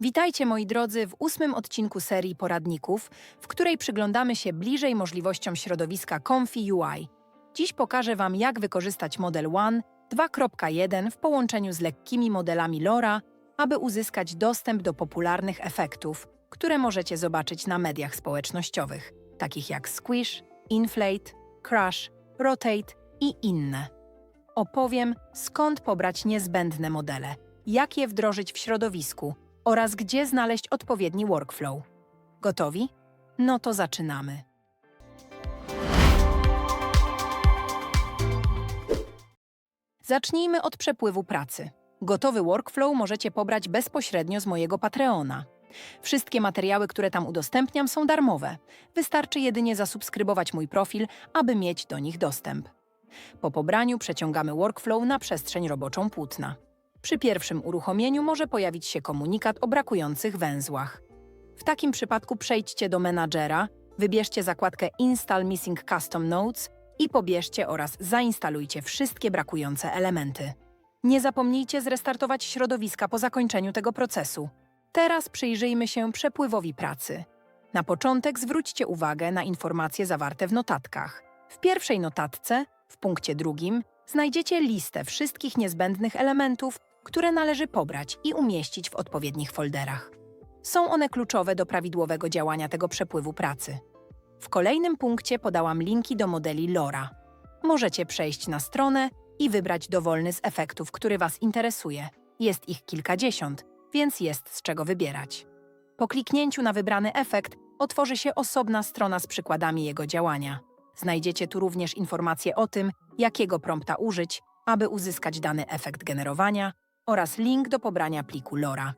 Witajcie moi drodzy w ósmym odcinku serii poradników, w której przyglądamy się bliżej możliwościom środowiska Comfy UI. Dziś pokażę Wam, jak wykorzystać model One 2.1 w połączeniu z lekkimi modelami LoRa, aby uzyskać dostęp do popularnych efektów, które możecie zobaczyć na mediach społecznościowych, takich jak Squish, Inflate, Crush, Rotate i inne. Opowiem, skąd pobrać niezbędne modele, jak je wdrożyć w środowisku oraz gdzie znaleźć odpowiedni workflow. Gotowi? No to zaczynamy. Zacznijmy od przepływu pracy. Gotowy workflow możecie pobrać bezpośrednio z mojego Patreona. Wszystkie materiały, które tam udostępniam, są darmowe. Wystarczy jedynie zasubskrybować mój profil, aby mieć do nich dostęp. Po pobraniu przeciągamy workflow na przestrzeń roboczą płótna. Przy pierwszym uruchomieniu może pojawić się komunikat o brakujących węzłach. W takim przypadku przejdźcie do menadżera, wybierzcie zakładkę Install Missing Custom Nodes i pobierzcie oraz zainstalujcie wszystkie brakujące elementy. Nie zapomnijcie zrestartować środowiska po zakończeniu tego procesu. Teraz przyjrzyjmy się przepływowi pracy. Na początek zwróćcie uwagę na informacje zawarte w notatkach. W pierwszej notatce, w punkcie drugim, znajdziecie listę wszystkich niezbędnych elementów, które należy pobrać i umieścić w odpowiednich folderach. Są one kluczowe do prawidłowego działania tego przepływu pracy. W kolejnym punkcie podałam linki do modeli LoRa. Możecie przejść na stronę i wybrać dowolny z efektów, który Was interesuje. Jest ich kilkadziesiąt, więc jest z czego wybierać. Po kliknięciu na wybrany efekt otworzy się osobna strona z przykładami jego działania. Znajdziecie tu również informacje o tym, jakiego prompta użyć, aby uzyskać dany efekt generowania oraz link do pobrania pliku LoRa.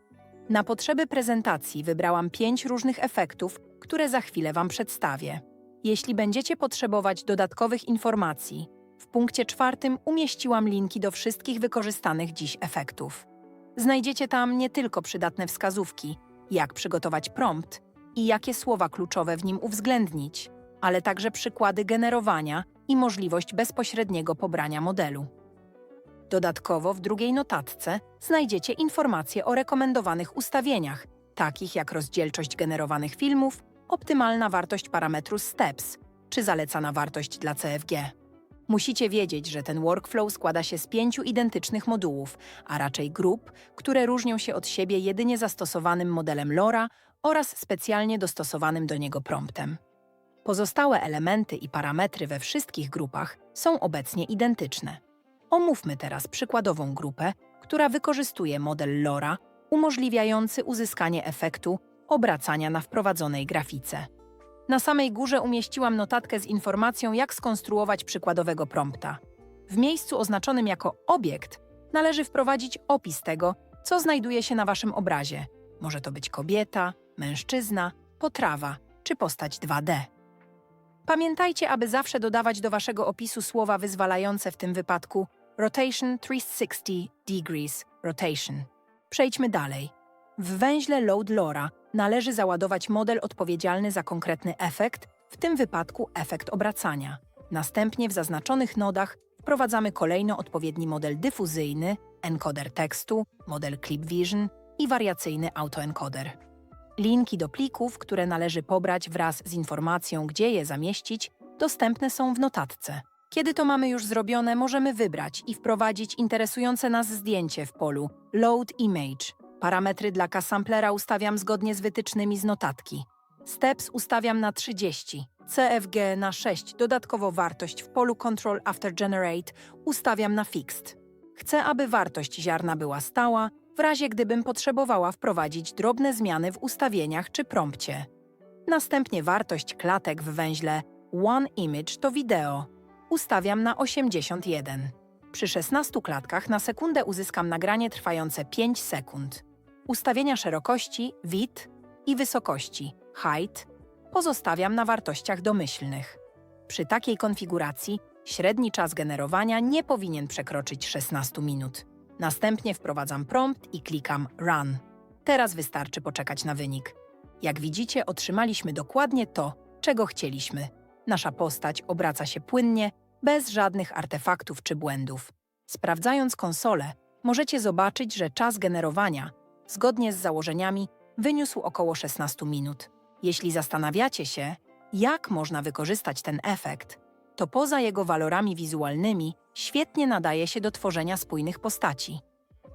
Na potrzeby prezentacji wybrałam pięć różnych efektów, które za chwilę Wam przedstawię. Jeśli będziecie potrzebować dodatkowych informacji, w punkcie czwartym umieściłam linki do wszystkich wykorzystanych dziś efektów. Znajdziecie tam nie tylko przydatne wskazówki, jak przygotować prompt i jakie słowa kluczowe w nim uwzględnić, ale także przykłady generowania i możliwość bezpośredniego pobrania modelu. Dodatkowo w drugiej notatce znajdziecie informacje o rekomendowanych ustawieniach, takich jak rozdzielczość generowanych filmów, optymalna wartość parametru STEPS czy zalecana wartość dla CFG. Musicie wiedzieć, że ten workflow składa się z pięciu identycznych modułów, a raczej grup, które różnią się od siebie jedynie zastosowanym modelem LoRa oraz specjalnie dostosowanym do niego promptem. Pozostałe elementy i parametry we wszystkich grupach są obecnie identyczne. Omówmy teraz przykładową grupę, która wykorzystuje model LoRa, umożliwiający uzyskanie efektu obracania na wprowadzonej grafice. Na samej górze umieściłam notatkę z informacją, jak skonstruować przykładowego prompta. W miejscu oznaczonym jako obiekt należy wprowadzić opis tego, co znajduje się na waszym obrazie. Może to być kobieta, mężczyzna, potrawa czy postać 2D. Pamiętajcie, aby zawsze dodawać do waszego opisu słowa wyzwalające w tym wypadku Rotation 360 degrees rotation. Przejdźmy dalej. W węźle Load LoRa należy załadować model odpowiedzialny za konkretny efekt, w tym wypadku efekt obracania. Następnie w zaznaczonych nodach wprowadzamy kolejno odpowiedni model dyfuzyjny, encoder tekstu, model Clip Vision i wariacyjny autoencoder. Linki do plików, które należy pobrać wraz z informacją, gdzie je zamieścić, dostępne są w notatce. Kiedy to mamy już zrobione, możemy wybrać i wprowadzić interesujące nas zdjęcie w polu Load Image. Parametry dla K-samplera ustawiam zgodnie z wytycznymi z notatki. Steps ustawiam na 30, CFG na 6, dodatkowo wartość w polu Control After Generate ustawiam na Fixed. Chcę, aby wartość ziarna była stała, w razie gdybym potrzebowała wprowadzić drobne zmiany w ustawieniach czy prompcie. Następnie wartość klatek w węźle One Image to wideo. Ustawiam na 81. Przy 16 klatkach na sekundę uzyskam nagranie trwające 5 sekund. Ustawienia szerokości, width i wysokości, height, pozostawiam na wartościach domyślnych. Przy takiej konfiguracji średni czas generowania nie powinien przekroczyć 16 minut. Następnie wprowadzam prompt i klikam Run. Teraz wystarczy poczekać na wynik. Jak widzicie, otrzymaliśmy dokładnie to, czego chcieliśmy. Nasza postać obraca się płynnie, bez żadnych artefaktów czy błędów. Sprawdzając konsolę, możecie zobaczyć, że czas generowania zgodnie z założeniami, wyniósł około 16 minut. Jeśli zastanawiacie się, jak można wykorzystać ten efekt, to poza jego walorami wizualnymi świetnie nadaje się do tworzenia spójnych postaci.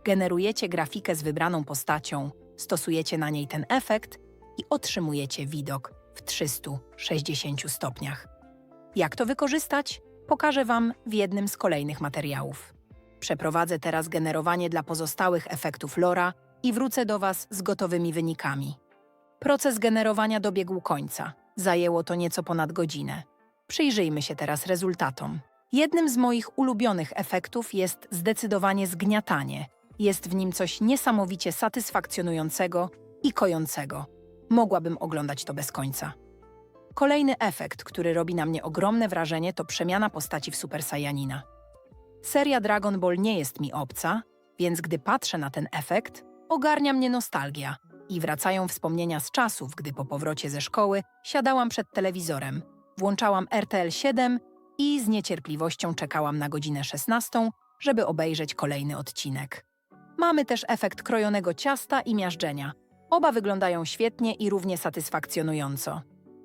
Generujecie grafikę z wybraną postacią, stosujecie na niej ten efekt i otrzymujecie widok w 360 stopniach. Jak to wykorzystać? Pokażę Wam w jednym z kolejnych materiałów. Przeprowadzę teraz generowanie dla pozostałych efektów Lora i wrócę do Was z gotowymi wynikami. Proces generowania dobiegł końca. Zajęło to nieco ponad godzinę. Przyjrzyjmy się teraz rezultatom. Jednym z moich ulubionych efektów jest zdecydowanie zgniatanie. Jest w nim coś niesamowicie satysfakcjonującego i kojącego. Mogłabym oglądać to bez końca. Kolejny efekt, który robi na mnie ogromne wrażenie, to przemiana postaci w Super Saiyanina. Seria Dragon Ball nie jest mi obca, więc gdy patrzę na ten efekt, ogarnia mnie nostalgia i wracają wspomnienia z czasów, gdy po powrocie ze szkoły siadałam przed telewizorem, włączałam RTL 7 i z niecierpliwością czekałam na godzinę 16, żeby obejrzeć kolejny odcinek. Mamy też efekt krojonego ciasta i miażdżenia. Oba wyglądają świetnie i równie satysfakcjonująco.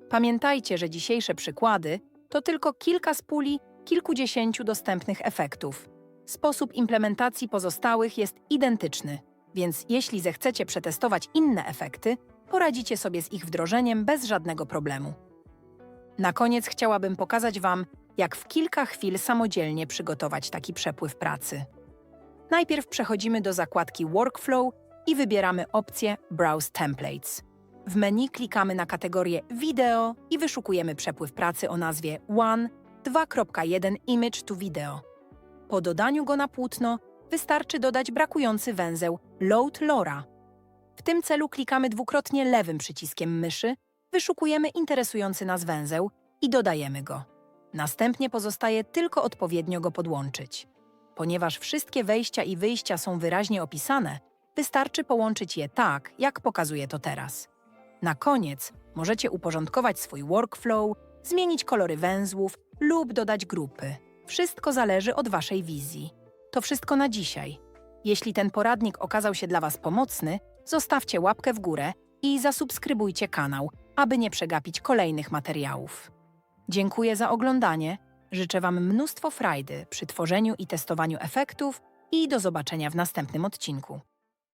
Pamiętajcie, że dzisiejsze przykłady to tylko kilka z puli kilkudziesięciu dostępnych efektów. Sposób implementacji pozostałych jest identyczny, więc jeśli zechcecie przetestować inne efekty, poradzicie sobie z ich wdrożeniem bez żadnego problemu. Na koniec chciałabym pokazać Wam, jak w kilka chwil samodzielnie przygotować taki przepływ pracy. Najpierw przechodzimy do zakładki Workflow i wybieramy opcję Browse Templates. W menu klikamy na kategorię Wideo i wyszukujemy przepływ pracy o nazwie One 2.1 Image to Video. Po dodaniu go na płótno wystarczy dodać brakujący węzeł Load Lora. W tym celu klikamy dwukrotnie lewym przyciskiem myszy, wyszukujemy interesujący nas węzeł i dodajemy go. Następnie pozostaje tylko odpowiednio go podłączyć. Ponieważ wszystkie wejścia i wyjścia są wyraźnie opisane, wystarczy połączyć je tak, jak pokazuję to teraz. Na koniec możecie uporządkować swój workflow, zmienić kolory węzłów lub dodać grupy. Wszystko zależy od Waszej wizji. To wszystko na dzisiaj. Jeśli ten poradnik okazał się dla Was pomocny, zostawcie łapkę w górę i zasubskrybujcie kanał, aby nie przegapić kolejnych materiałów. Dziękuję za oglądanie, życzę Wam mnóstwo frajdy przy tworzeniu i testowaniu efektów i do zobaczenia w następnym odcinku.